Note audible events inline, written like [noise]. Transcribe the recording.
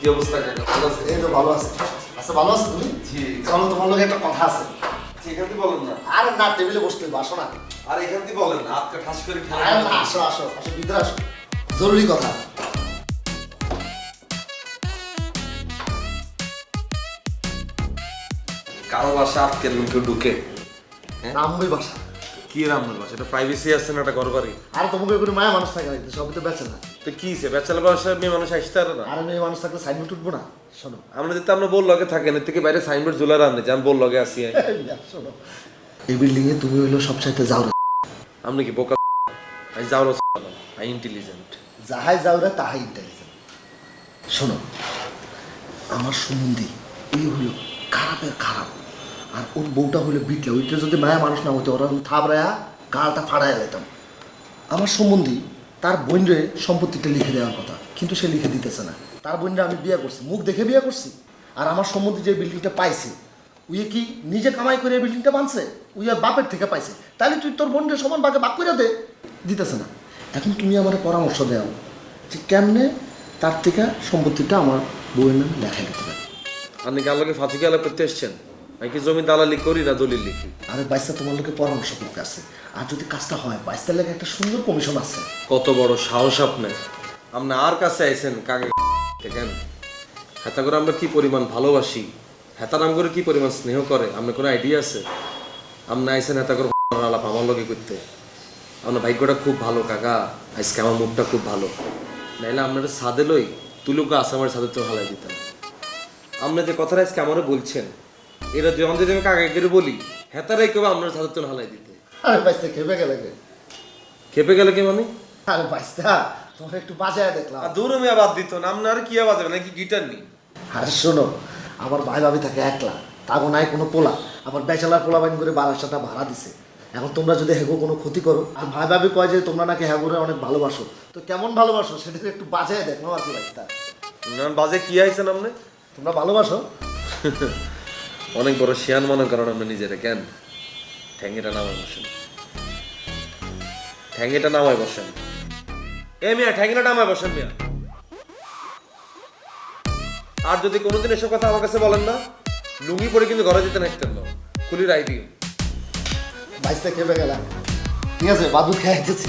অবস্থা কাকা? ভালো আছে এই তো ভালো আছে। আচ্ছা ভালো আছে তুমি? জি চলো তোমার লোক একটা কথা আছে। এখান থেকে বলেন না। আরে না টেবিলে বসতে আসো না। আর এখান থেকে বলেন না আজকে ঠাস করে খেলা আরে না আসো আসো আসো ভিতরে আসো। জরুরি কথা। কারও বাসা আটকে ঢুকে হ্যাঁ? নামবই বাসা। কি রামুর বাসা এটা প্রাইভেসি আছে না এটা ঘর বাড়ি আর তোমাকে কোনো মায়া মানুষ থাকে নাকি? সবই তো বেঁচে না তো কি সে? ব্যাচেলার বাসা মেয়ে মানুষ আসতে পারে না। আর মেয়ে মানুষ থাকলে সাইড উঠবো না? শোনো। আমরা যদি আমরা বল লগে থাকেন এর থেকে বাইরে সাইনবোর্ড ঝুলার আনে যান বল লগে আসি শোনো। এই বিল্ডিং এ তুমি হইল সবচাইতে যাও আপনি কি বোকা? আই যাও আই ইন্টেলিজেন্ট যাহাই যাও রে তাহাই ইন্টেলিজেন্ট শোনো আমার সম্বন্ধে এই হলো খারাপের খারাপ। আর ওর বউটা হলো বিটলা, ওইটা যদি মায়া মানুষ না হতো ওরা থাবড়ায়া গালটা ফাড়াইয়া দিতাম আমার সম্বন্ধী তার বোনরে সম্পত্তিটা লিখে দেওয়ার কথা, কিন্তু সে লিখে দিতেছে না। তার বোনরা আমি বিয়ে করছি, মুখ দেখে বিয়ে করছি। আর আমার সম্বন্ধে যে বিল্ডিংটা পাইছে, উইয়ে কি নিজে কামাই করে বিল্ডিংটা বানছে? উইয়া বাপের থেকে পাইছে। তাহলে তুই তোর বোনরে সমান বাকে বাক করে দে। দিতেছে না। এখন তুমি আমার পরামর্শ দাও যে কেমনে তার থেকে সম্পত্তিটা আমার বউয়ের নামে লেখা দিতে পারে। আপনি কি আল্লাহকে ফাঁসি গেলা করতে এসছেন? আমি কি জমি দালালি করি না দলিল লিখি? আরে বাইশটা তোমার লোকে পরামর্শ করতে আছে আর যদি কাজটা হয় বাইশটার লেগে একটা সুন্দর কমিশন আছে। কত বড় সাহস আপনার আপনি আর কাছে আইছেন কাকে দেখেন হেতা করে আমরা কি পরিমাণ ভালোবাসি? হেতা নাম করে কি পরিমাণ স্নেহ করে? আপনার কোনো আইডিয়া আছে? আপনি আইছেন হেতা করে আলাপ আমার লগে করতে। আপনার ভাগ্যটা খুব ভালো কাকা। আজকে আমার মুখটা খুব ভালো। নাইলে আপনার সাদে লই তুলুকে আসামের সাথে তো হালাই দিতাম। আপনি যে কথাটা আজকে আমারও বলছেন এটা যখন যদি আমি কাকা করে বলি? হেতারাই কেউ আপনার সাথে তো হালাই দিতে? আরে বাইশটা খেপে গেলে গে। খেপে গেলে কে মানে? আরে বাইশটা তোমাকে একটু বাজায় দেখলাম। আর দূর মেয়ে বাদ দিত না আপনার কি আওয়াজ হবে? নাকি গিটার নেই? আরে শোনো আমার ভাই ভাবি থাকে একলা তাগো নাই কোনো পোলা আবার বেচালার পোলা বাইন করে বারাসাটা ভাড়া দিছে। এখন তোমরা যদি হেগো কোনো ক্ষতি করো আর ভাই ভাবি কয় যে তোমরা নাকি হেগোরে অনেক ভালোবাসো তো কেমন ভালোবাসো সেটাকে একটু বাজায় দেখো আর কি না, বাজে কি আইছেন আপনি তোমরা ভালোবাসো? [laughs] অনেক বড় শিয়ান মনে করেন আপনি নিজেরা, কেন? ঠ্যাঙ্গিটা নামায় বসেন। ঠ্যাঙ্গিটা নামায় বসেন। এ মিয়া ঠ্যাঙ্গিটা নামায় বসেন মিয়া। আর যদি কোনোদিন এসব কথা আমার কাছে বলেন না, লুঙ্গি পরে কিন্তু ঘরে যেতে না। খুলি রাই দিও বাইশটা খেপে গেলাম। ঠিক আছে বাদু খেয়ে যেতেছি